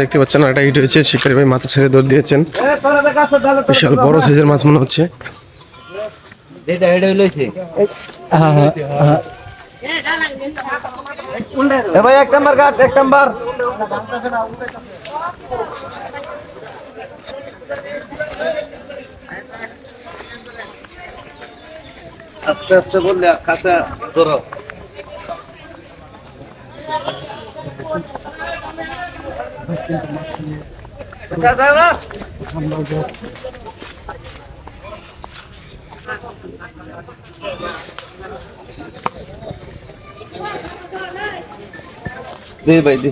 দেখতে পাচ্ছেন একটা হিট হয়েছে শিকারি ভাই মাথা ছেড়ে দৌড় দিয়েছেন। বিশাল বড় সাইজের মাছ মনে হচ্ছে। লইছে এ ভাই এক নাম্বার গাছ এক নাম্বার। আস্তে আস্তে বললে কাছে ধরো আচ্ছা, যাও না। দে ভাই, দে।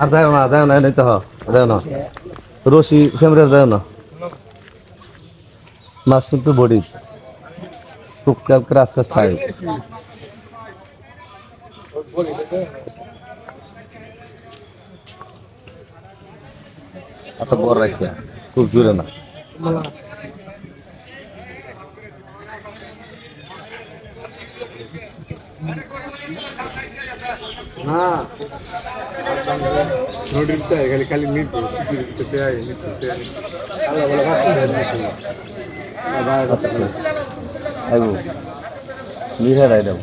আর যাও না যাও না এই তো যাও না। রশি ক্যামেরা যাও না। মাছ কিন্তু বডি টুকটাক করে আস্তে आता बोर राहत्या खूप जुर ना ಹಾ ನೋಡಿ ಇರ್ತಾ ಖಾಲಿ ಖಾಲಿ ನಿಂತು ನಿಂತು ಆಗಿ ನಿಂತು ಅಲ್ಲ ಒಳಗೆ ಹಾಕ್ತಾರೆ ಅವು ನೀರು ಇದಾವೆ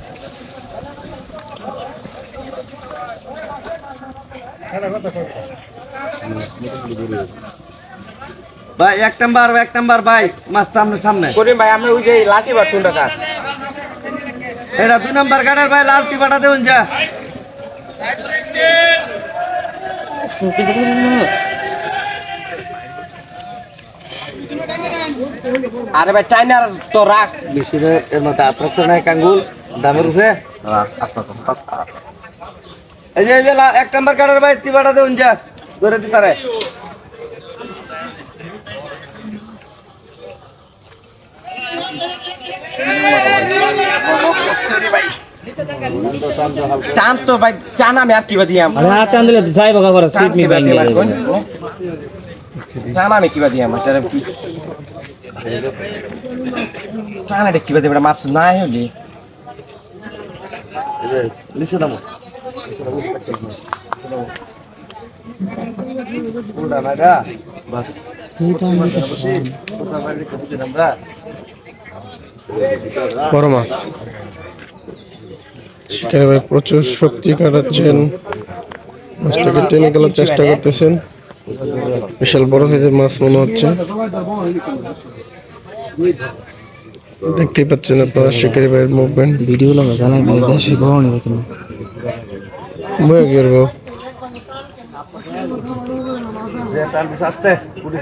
ভাই এক নাম্বার এক নাম্বার ভাই মাছ সামনে সামনে। করিম ভাই আমরা ওই যে লাঠি বা টুন্ডা কাজ এটা দুই নাম্বার গাড়ির ভাই লালটি পাঠা দেবেন যা। আরে ভাই চাইনার তো রাখ বেশি রে এর মধ্যে আপনার নাই কাঙ্গুল। দামের উপরে? যে এই যে লা- এক নাম্বার গাড়ির ভাই টিপাটা দেবেন যা ধরে দিতারে টান তো ভাই টান আমি আর কি বা দিয়াম। আরে হাত টান দিলে যাই বাবা করে সিট মি বাইং টান আমি কি বা দিয়াম এটা কি? টান এটা কি বা মাছ নাই হলি। বাড়ি মাছ। ভাই, প্রচুর শক্তি কাটাচ্ছেন। মাছটাকে টেনে গেলার চেষ্টা করতেছেন। বিশাল বড় সাইজের মাছ মনে হচ্ছে। দেখতেই পাচ্ছেন আপনারা শিকারি ভাইয়ের মুভমেন্ট ভিডিও জানাই বলে দেশে বড় তুমি বয়ে গিয়ে যে টান দিছে আস্তে পুলিশ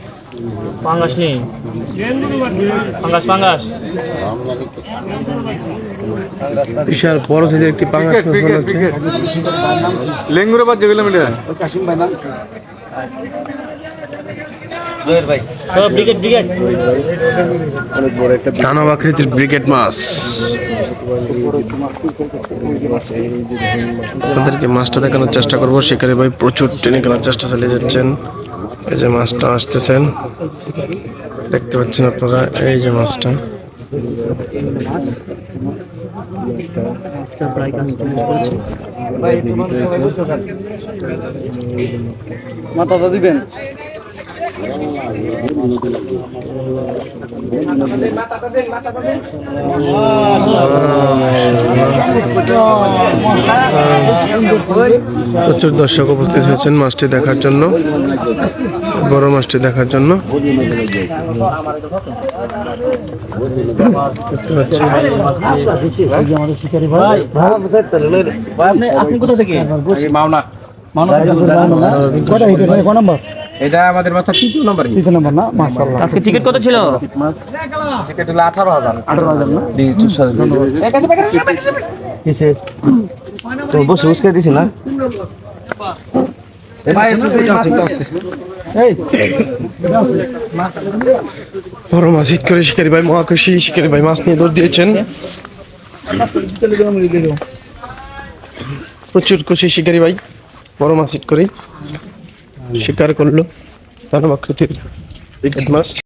পাঙ্গাস নেই? পাঙ্গাস পাঙ্গাস। বিশাল বড় সাইজের একটি পাঙ্গাস লেঙ্গুরে বাদ যেগুলো মিলে জয়ের ভাই। দানব আকৃতির ব্রিগেড মাছ। আপনাদেরকে মাছটা দেখানোর চেষ্টা করব। শিকারি ভাই প্রচুর টেনে কেনার চেষ্টা চালিয়ে যাচ্ছেন। এই যে মাছটা আসতেছেন। দেখতে পাচ্ছেন আপনারা এই যে মাছটা। মাথাটা দিবেন? প্রচুর দর্শক উপস্থিত হয়েছেন মাছটি দেখার জন্য বড় মাছটি দেখার জন্য। থেকে? মাওনা। এটা আমাদের মাস্টার তৃতীয় নম্বর আজকে টিকিট কত ছিল? টিকিট হলো আঠারো হাজার। আঠারো হাজার না? তো বসে উসকে দিছি না? বড় মাছ হিট করে শিকারি ভাই মহাখুশি শিকারি ভাই মাছ নিয়ে দৌড় দিয়েছেন। প্রচুর খুশি শিকারি ভাই বড় মাছ হিট করে। শিকার করল। ধন্যবাদ মাছ